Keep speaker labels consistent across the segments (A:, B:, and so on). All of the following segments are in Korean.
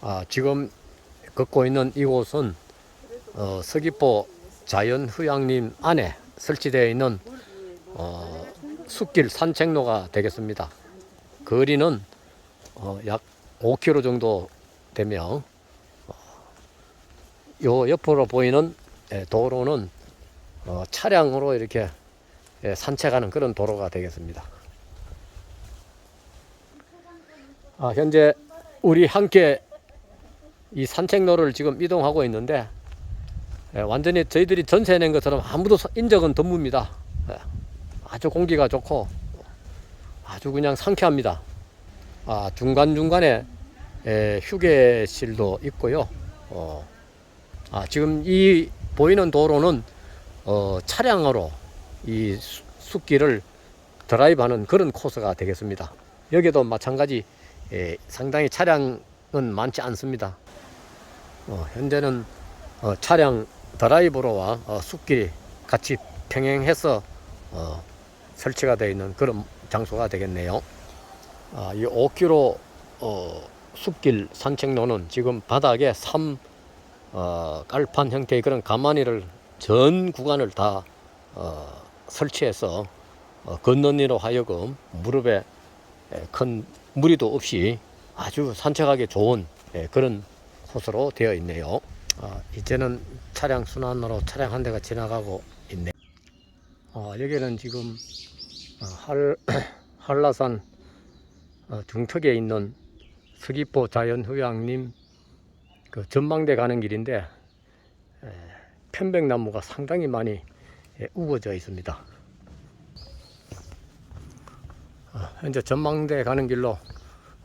A: 아, 지금 걷고 있는 이곳은 어, 서귀포 자연휴양림 안에 설치되어 있는 어, 숲길 산책로가 되겠습니다. 거리는 어, 약 5km 정도 되며 어, 요 옆으로 보이는 예, 도로는 어, 차량으로 이렇게 예, 산책하는 그런 도로가 되겠습니다. 아, 현재 우리 함께 이 산책로를 지금 이동하고 있는데 예, 완전히 저희들이 전세 낸 것처럼 아무도 서- 인적은 드뭅니다. 예, 아주 공기가 좋고 아주 그냥 상쾌합니다. 아, 중간중간에 예, 휴게실도 있고요. 어, 아, 지금 이 보이는 도로는 어, 차량으로 이 수- 숲길을 드라이브하는 그런 코스가 되겠습니다. 여기도 마찬가지 예, 상당히 차량은 많지 않습니다. 어, 현재는 어, 차량 드라이브로와 어, 숲길이 같이 평행해서 어, 설치가 되어 있는 그런 장소가 되겠네요. 아, 이 5km 어, 숲길 산책로는 지금 바닥에 삼 어, 깔판 형태의 그런 가마니를 전 구간을 다 어, 설치해서 어, 걷는 이로 하여금 무릎에 에, 큰 무리도 없이 아주 산책하기 좋은 예, 그런 코스로 되어 있네요. 아, 이제는 차량 순환으로 차량 한 대가 지나가고 있네. 아, 여기는 지금 어, 할, 한라산 어, 중턱에 있는 서귀포 자연휴양림 그 전망대 가는 길인데 에, 편백나무가 상당히 많이 예, 우거져 있습니다. 어, 현재 전망대 가는 길로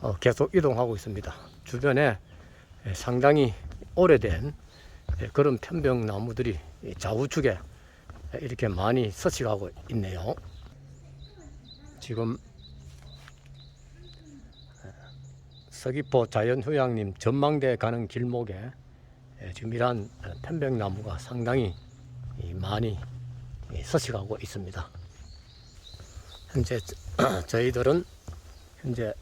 A: 어, 계속 이동하고 있습니다. 주변에 예, 상당히 오래된 예, 그런 편백나무들이 이 좌우측에 예, 이렇게 많이 서식하고 있네요. 지금 예, 서귀포 자연휴양림 전망대 가는 길목에 예, 지금 이러한 어, 편백나무가 상당히 이 많이 이 서식하고 있습니다. 현재 저- 저희들은 현재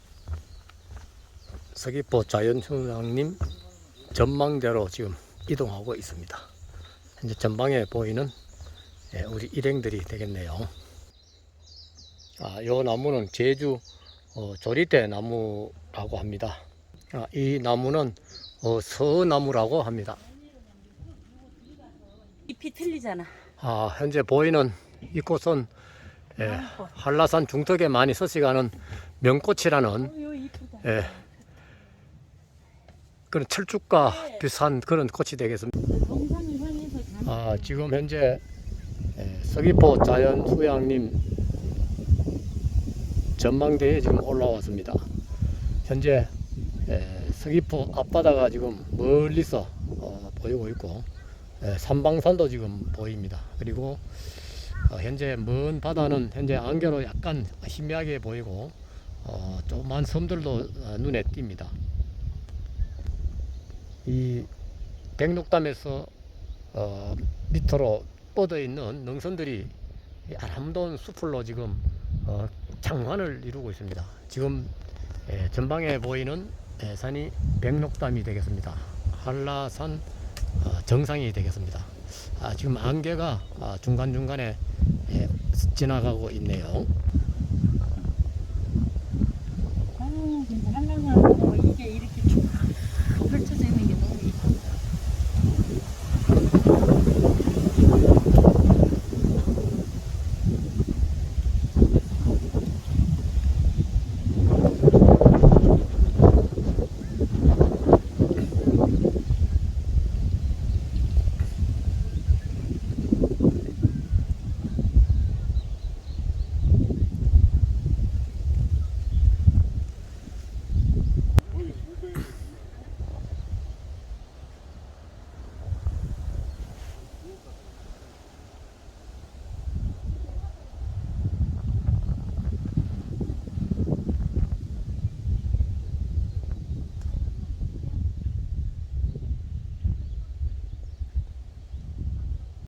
A: 서귀포 자연휴양림 전망대로 지금 이동하고 있습니다. 현재 전방에 보이는 예, 우리 일행들이 되겠네요. 아, 요 나무는 제주 어, 조리대 나무라고 합니다. 아, 이 나무는 어, 서나무라고 합니다.
B: 잎이 틀리잖아.
A: 아, 현재 보이는 이곳은 예, 한라산 중턱에 많이 서식하는 명꽃이라는
B: 어.
A: 예, 그런 철쭉과 비슷한 그런 꽃이 되겠습니다. 아, 지금 현재 예, 서귀포 자연휴양림 전망대에 지금 올라왔습니다. 현재 예, 서귀포 앞바다가 지금 멀리서 어, 보이고 있고 예, 삼방산도 지금 보입니다. 그리고 어, 현재 먼 바다는 현재 안개로 약간 희미하게 보이고 어, 조그만 섬들도 어, 눈에 띕니다. 이 백록담에서 어, 밑으로 뻗어 있는 능선들이 이 아름다운 숲을로 지금 어, 장관을 이루고 있습니다. 지금 예, 전방에 보이는 예, 산이 백록담이 되겠습니다. 한라산 어, 정상이 되겠습니다. 아, 지금 안개가 아, 중간중간에 예, 지나가고 있네요.